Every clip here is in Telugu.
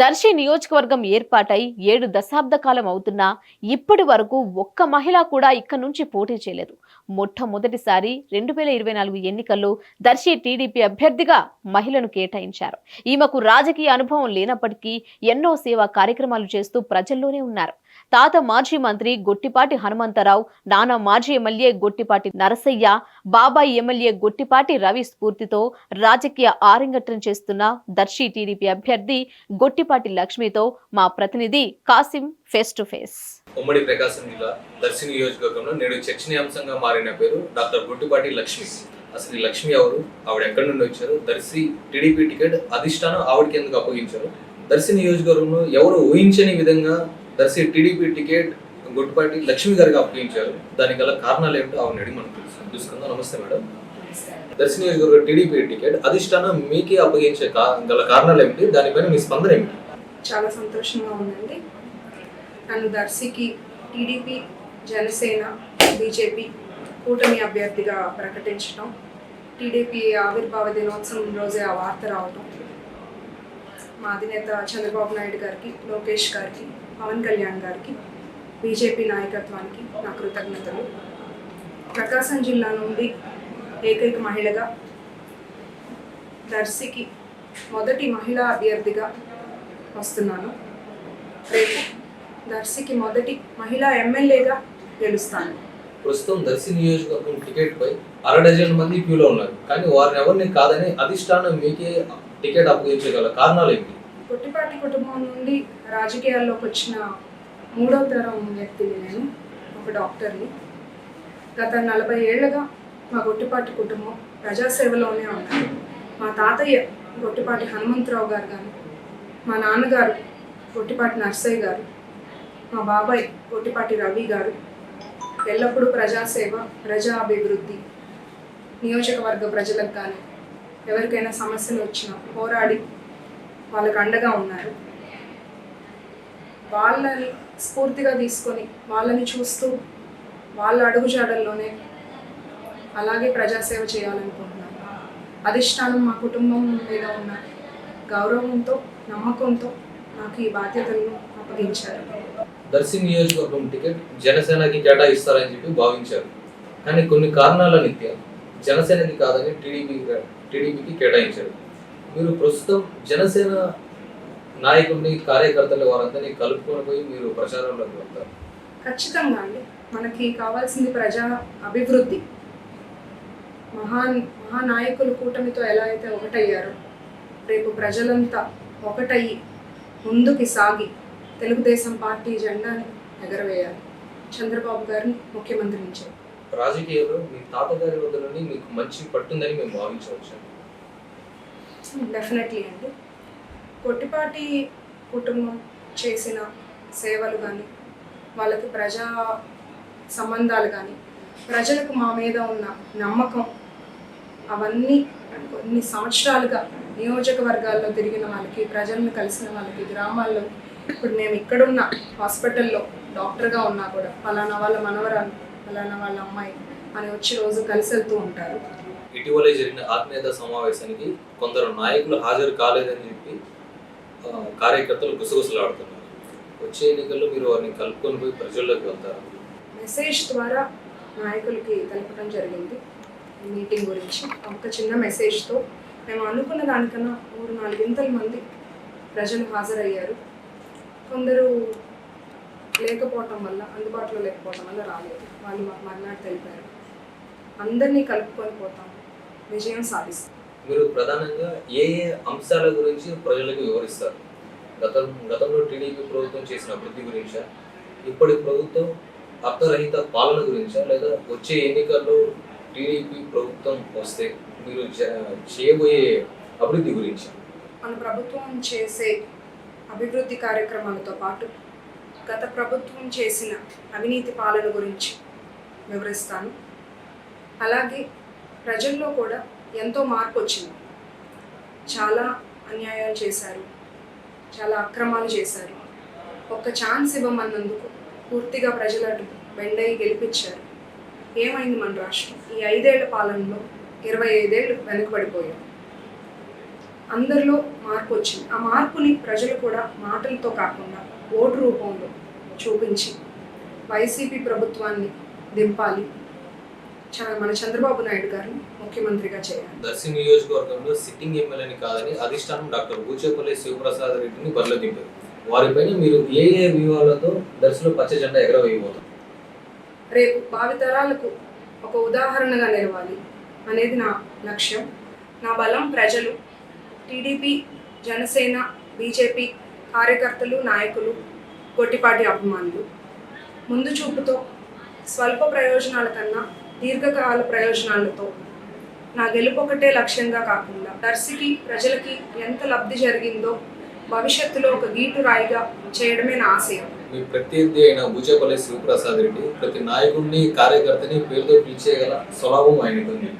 దర్శి నియోజకవర్గం ఏర్పాటై ఏడు దశాబ్ద కాలం అవుతున్నా ఇప్పటి వరకు ఒక్క మహిళ కూడా ఇక్కడ నుంచి పోటీ చేయలేదు. మొట్టమొదటిసారి రెండు వేల ఇరవై నాలుగు ఎన్నికల్లో దర్శి టీడీపీ అభ్యర్థిగా మహిళను కేటాయించారు. ఈమెకు రాజకీయ అనుభవం లేనప్పటికీ ఎన్నో సేవా కార్యక్రమాలు చేస్తూ ప్రజల్లోనే ఉన్నారు. తాత మాజీ మంత్రి గొట్టిపాటి హనుమంతరావు నానా మాజీ ఎమ్మెల్యే గొట్టిపాటి నరసయ్య బాబాయ్ ఎమ్మెల్యే గొట్టిపాటి రవి స్ఫూర్తితో రాజకీయ ఆరంగట్రం చేస్తున్న దర్శి టీడీపీ అభ్యర్థి గొట్టిపాటి లక్ష్మితో మా ప్రతినిధి కాసిం ఫేస్ టు ఫేస్ ఉమ్మడి ప్రకాశం జిల్లా దర్శి నియోజకవర్గంలో నేడు చర్చనీయాంశంగా మారిన పేరు డాక్టర్ గుట్టుపాటి లక్ష్మి. అసలు లక్ష్మి ఎవరు? ఆవిడ ఎక్కడి నుండి వచ్చారు? దర్శి టీడీపీ టికెట్ అధిష్టానం ఆవిడకి ఎందుకు అప్పగించారు? దర్శి నియోజకవర్గంలో ఎవరు ఊహించని విధంగా దర్శి టీడీపీ టికెట్ గుట్టిపాటి లక్ష్మి గారికి అప్పగించారు దానికి గల కారణాలు ఏమిటో ఆవిడ అడిగి మనం తెలుసుకుందాం చూసుకుందాం. నమస్తే మేడం. దర్శి నియోజకవర్గ టీడీపీ టికెట్ అధిష్టానం మీకే అప్పగించే గల కారణాలు ఏమిటి? దానిపైన మీ స్పందన ఏమిటి? చాలా సంతోషంగా ఉందండి. నన్ను దర్శికి టీడీపీ జనసేన బీజేపీ కూటమి అభ్యర్థిగా ప్రకటించడం టీడీపీ ఆవిర్భావ దినోత్సవం రోజే ఆ వార్త రావటం మా అధినేత చంద్రబాబు నాయుడు గారికి లోకేష్ గారికి పవన్ కళ్యాణ్ గారికి బీజేపీ నాయకత్వానికి నా కృతజ్ఞతలు. ప్రకాశం జిల్లా నుండి ఏకైక మహిళగా దర్శికి మొదటి మహిళా అభ్యర్థిగా వస్తున్నాను. రేపు దర్శికి మొదటి మహిళా ఎమ్మెల్యేగా గెలుస్తాను. ప్రస్తుతం దర్శి నియోజకవర్గం టికెట్ పై అర డజన్ మంది క్యూలో ఉన్నారు. కానీ వారిని ఎవరిని కాదని అధిష్టానం మీకే టికెట్ అప్పగించగల కారణాలు ఏంటి కొట్టిపాటి కుటుంబం నుండి రాజకీయాల్లోకి వచ్చిన మూడవ తరం వ్యక్తిని నేను ఒక డాక్టర్ని. గత నలభై ఏళ్ళగా మా గొట్టిపాటి కుటుంబం ప్రజాసేవలోనే ఉన్నారు మా తాతయ్య గొట్టిపాటి హనుమంతరావు గారు కానీ మా నాన్నగారు గొట్టిపాటి నర్సయ్య గారు మా బాబాయ్ గొట్టిపాటి రవి గారు. ఎల్లప్పుడూ ప్రజాసేవ ప్రజా అభివృద్ధి నియోజకవర్గ ప్రజలకు కానీ ఎవరికైనా సమస్యలు వచ్చినా పోరాడి వాళ్ళకు అండగా ఉన్నారు. వాళ్ళని స్ఫూర్తిగా తీసుకొని వాళ్ళని చూస్తూ వాళ్ళ అడుగుజాడల్లోనే అలాగే ప్రజాసేవ చేయాలనుకుంటున్నాను. అధిష్టానం మా కుటుంబం మీద ఉన్న గౌరవంతో నమ్మకంతో నాకు ఈ బాధ్యతలను అప్పగించారు. దర్శి నియోజకవర్గం టికెట్ జనసేనకి కేటాయిస్తారని చెప్పి భావించారు. కానీ కొన్ని కారణాల నిత్య జనసేనకి కాదని టీడీపీ టీడీపీకి కేటాయించారు. మీరు ప్రస్తుతం జనసేన నాయకుడిని కార్యకర్తలు వారందరినీ కలుపుకొని పోయి మీరు ప్రచారంలోకి వెళ్తారు ఖచ్చితంగా అండి. మనకి కావాల్సింది ప్రజా అభివృద్ధి. మహాన్ మహానాయకులు కూటమితో ఎలా అయితే ఒకటయ్యారో రేపు ప్రజలంతా ఒకటయ్యి ముందుకి సాగి తెలుగుదేశం పార్టీ జెండాని ఎగరవేయాలి. చంద్రబాబు గారిని ముఖ్యమంత్రిని చేయాలి రాజకీయాల్లో మీ తాతగారి వద్ద నుండి మీకు మంచి పట్టుందని మేము భావించవచ్చు డెఫినెట్లీ అండి. కొట్టిపాటి కుటుంబం చేసిన సేవలు కానీ వాళ్ళకి ప్రజా సంబంధాలు కానీ ప్రజలకు మా మీద ఉన్న నమ్మకం అవన్నీ కొన్ని సంవత్సరాలుగా నియోజకవర్గాల్లో తిరిగిన వాళ్ళకి ప్రజలను కలిసిన వాళ్ళకి గ్రామాల్లో ఇప్పుడు మేము ఇక్కడున్న హాస్పిటల్లో డాక్టర్గా ఉన్నా కూడా ఫలానా వాళ్ళ మనవరాలు ఫలానా వాళ్ళ అమ్మాయి అని వచ్చి రోజు కలిసి వెళ్తూ ఉంటారు. ఇటీవలే జరిగిన ఆత్మీయత సమావేశానికి కొందరు నాయకులు హాజరు కాలేదని చెప్పి కార్యకర్తలు గుసగుసలాడుతున్నారు వచ్చే ఎన్నికల్లో మీరు వారిని కలుపుకొని పోయి ప్రజల్లోకి వెళ్తారు? మెసేజ్ ద్వారా నాయకులకి తెలపడం జరిగింది. ఈ మీటింగ్ గురించి ఒక చిన్న మెసేజ్తో మేము అనుకున్న దానికన్నా మూడు నాలుగింతల మంది ప్రజలు హాజరయ్యారు. కొందరు లేకపోవటం వల్ల అందుబాటులో లేకపోవటం వల్ల రాలేదు. వాళ్ళు మాకు మర్నాడు తెలిపారు. అందరినీ కలుపుకొని పోతాం. విజయం సాధిస్తాం. మీరు ప్రధానంగా ఏ ఏ అంశాల గురించి ప్రజలకు వివరిస్తారు? గతం గతంలో టీడీపీ ప్రభుత్వం చేసిన అభివృద్ధి గురించా? ఇప్పటి ప్రభుత్వం అర్థరహిత పాలన గురించా? లేదా వచ్చే ఎన్నికల్లో టీడీపీ ప్రభుత్వం వస్తే మీరు జ- చేయబోయే అభివృద్ధి గురించి? మన ప్రభుత్వం చేసే అభివృద్ధి కార్యక్రమాలతో పాటు గత ప్రభుత్వం చేసిన అవినీతి పాలన గురించి వివరిస్తాను. అలాగే ప్రజల్లో కూడా ఎంతో మార్పు వచ్చింది. చాలా అన్యాయాలు చేశారు. చాలా అక్రమాలు చేశారు. ఒక్క ఛాన్స్ ఇవ్వమన్నందుకు పూర్తిగా ప్రజలను బెండయి గెలిపించారు. ఏమైంది మన రాష్ట్రం? ఈ ఐదేళ్ళ పాలనలో ఇరవై ఐదేళ్ళు వెనుకబడిపోయాం. అందరిలో మార్పు వచ్చింది. ఆ మార్పుని ప్రజలు కూడా మాటలతో కాకుండా ఓటు రూపంలో చూపించి వైసీపీ ప్రభుత్వాన్ని దింపాలి మన చంద్రబాబు నాయుడు గారిని ముఖ్యమంత్రిగా చేయాలి. దర్శి నియోజకవర్గంలో సిట్టింగ్ ఎమ్మెల్యేని కాదని అధిష్టానం డాక్టర్ బూచేపల్లి శివప్రసాద్ రెడ్డిని బరిలో దింపారు వారిపైన మీరు ఏ ఏ వ్యూహాలతో దర్శిలో పచ్చ జెండా ఎగరవేయబోతారు రేపు భావితరాలకు ఒక ఉదాహరణగా నిలవాలి అనేది నా లక్ష్యం. నా బలం ప్రజలు టీడీపీ జనసేన బీజేపీ కార్యకర్తలు నాయకులు గొట్టిపాటి అభిమానులు. ముందు చూపుతో స్వల్ప ప్రయోజనాల కన్నా దీర్ఘకాల ప్రయోజనాలతో. నా గెలుపు ఒకటే లక్ష్యంగా కాకుండా దర్శికి ప్రజలకి ఎంత లబ్ధి జరిగిందో భవిష్యత్తులో ఒక గీటు రాయిగా చేయడమే నా ఆశయం. మీ ప్రత్యర్థి అయిన బూచేపల్లి శివప్రసాద్ రెడ్డి ప్రతి నాయకుడిని కార్యకర్తని పేరుతో పిలిచేయగల స్వభావం ఆయనకు ఉంది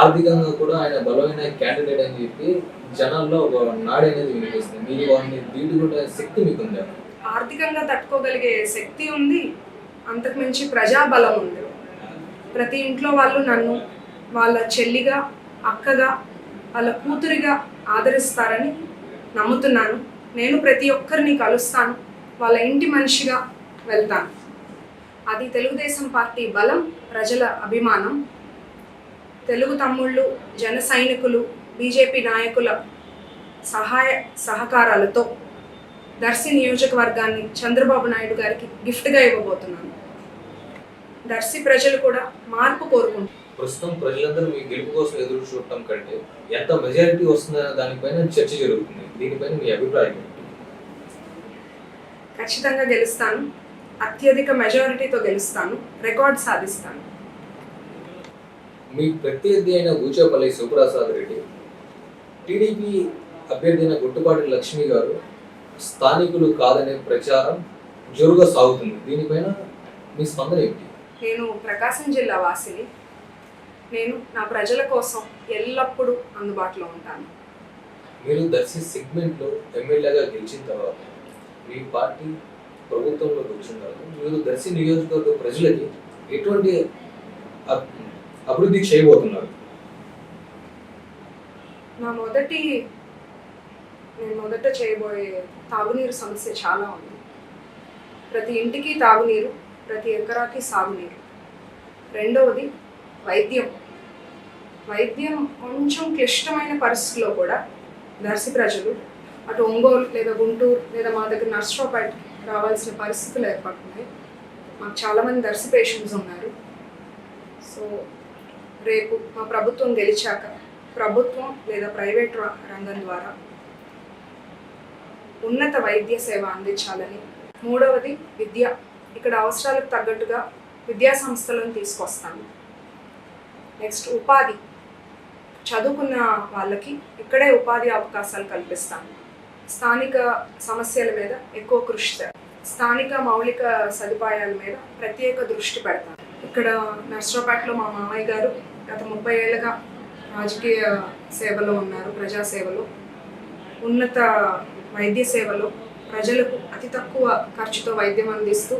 ఆర్థికంగా కూడా ఆయన బలమైన క్యాండిడేట్ అని చెప్పి జనాల్లో ఒక నాడి అనేది వినిపిస్తుంది. మీరు వారిని దీటుకుంటే శక్తి మీకు ఉంది ఆర్థికంగా తట్టుకోగలిగే శక్తి ఉంది. అంతకు మించి ప్రజాబలం ఉంది. ప్రతి ఇంట్లో వాళ్ళు నన్ను వాళ్ళ చెల్లిగా అక్కగా వాళ్ళ కూతురిగా ఆదరిస్తారని నమ్ముతున్నాను. నేను ప్రతి ఒక్కరిని కలుస్తాను. వాళ్ళ ఇంటి మనిషిగా వెళ్తాను. అది తెలుగుదేశం పార్టీ బలం ప్రజల అభిమానం. తెలుగు తమ్ముళ్ళు జన సైనికులు బీజేపీ నాయకుల సహాయ సహకారాలతో దర్శి నియోజకవర్గాన్ని చంద్రబాబు నాయుడు గారికి గిఫ్ట్గా ఇవ్వబోతున్నాను. దర్శి ప్రజలు కూడా మార్పు కోరుకుంటున్నారు. ప్రస్తుతం ప్రజలందరూ మీ గెలుపు కోసం ఎదురు చూడటం కంటే ఎంత మెజారిటీ వస్తుందనే దానిపైన చర్చ జరుగుతుంది. దీనిపైన మీ అభిప్రాయం? ఖచ్చితంగా గెలుస్తాను. అత్యధిక మెజారిటీతో గెలుస్తాను. రికార్డ్ సాధిస్తాను. మీ ప్రత్యర్థి అయిన బూచేపల్లి శివప్రసాద్ రెడ్డి టీడీపీ అభ్యర్థి అయిన గుట్టుపాటి లక్ష్మి గారు స్థానికులు కాదనే ప్రచారం జోరుగా సాగుతుంది. దీనిపైన మీ స్పందన ఏంటి? నేను ప్రకాశం జిల్లా వాసిని. నేను నా ప్రజల కోసం ఎల్లప్పుడూ అందుబాటులో ఉంటాను. మీరు దర్శి సెగ్మెంట్లో ఎమ్మెల్యేగా గెలిచిన తర్వాత మీ పార్టీ ప్రభుత్వంలోకి వచ్చిన తర్వాత మీరు దర్శి నియోజకవర్గ ప్రజలకి ఎటువంటి అభివృద్ధి చేయబోతున్నారు? నా మొదటి నేను మొదట చేయబోయే తాగునీరు సమస్య చాలా ఉంది. ప్రతి ఇంటికి తాగునీరు ప్రతి ఎకరాకి సాగునీరు. రెండవది వైద్యం. వైద్యం కొంచెం క్లిష్టమైన పరిస్థితుల్లో కూడా దర్శి ప్రజలు అటు ఒంగోలు లేదా గుంటూరు లేదా మా దగ్గర నర్సరావుపేట రావాల్సిన పరిస్థితులు ఏర్పడుతున్నాయి. మాకు చాలామంది దర్శి పేషెంట్స్ ఉన్నారు. సో రేపు మా ప్రభుత్వం గెలిచాక ప్రభుత్వం లేదా ప్రైవేట్ ర- రంగం ద్వారా ఉన్నత వైద్య సేవ అందించాలని. మూడవది విద్య. ఇక్కడ అవసరాలకు తగ్గట్టుగా విద్యా సంస్థలను తీసుకొస్తాను. నెక్స్ట్ ఉపాధి. చదువుకున్న వాళ్ళకి ఇక్కడే ఉపాధి అవకాశాలు కల్పిస్తాను. స్థానిక సమస్యల మీద ఎక్కువ కృషి స్థానిక మౌలిక సదుపాయాల మీద ప్రత్యేక దృష్టి పెడతాను. ఇక్కడ నర్సరాపేటలో మా మామయ్య గారు గత ముప్పై ఏళ్ళుగా రాజకీయ సేవలో ఉన్నారు ప్రజాసేవలో ఉన్నత వైద్య సేవలో ప్రజలకు అతి తక్కువ ఖర్చుతో వైద్యం అందిస్తూ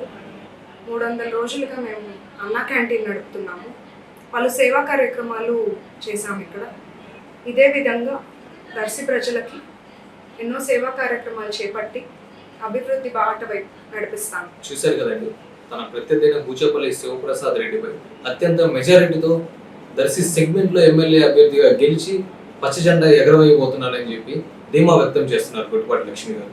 మూడు వందల రోజులుగా మేము అన్నా క్యాంటీన్ నడుపుతున్నాము. పలు సేవా కార్యక్రమాలు చేశాము ఇక్కడ. ఇదే విధంగా దర్శి ప్రజలకి ఎన్నో సేవా కార్యక్రమాలు చేపట్టి అభివృద్ధి బాట వైపు నడిపిస్తాను. చూశారు కదండి తన ప్రత్యర్థి భూచేపల్లి శివప్రసాద్ రెడ్డిపై అత్యంత మెజారిటీతో దర్శి సెగ్మెంట్లో ఎమ్మెల్యే అభ్యర్థిగా గెలిచి పచ్చజెండా ఎగరవైపోతున్నారని చెప్పి ధీమా వ్యక్తం చేస్తున్నారు గుట్టుపాటి లక్ష్మి గారు.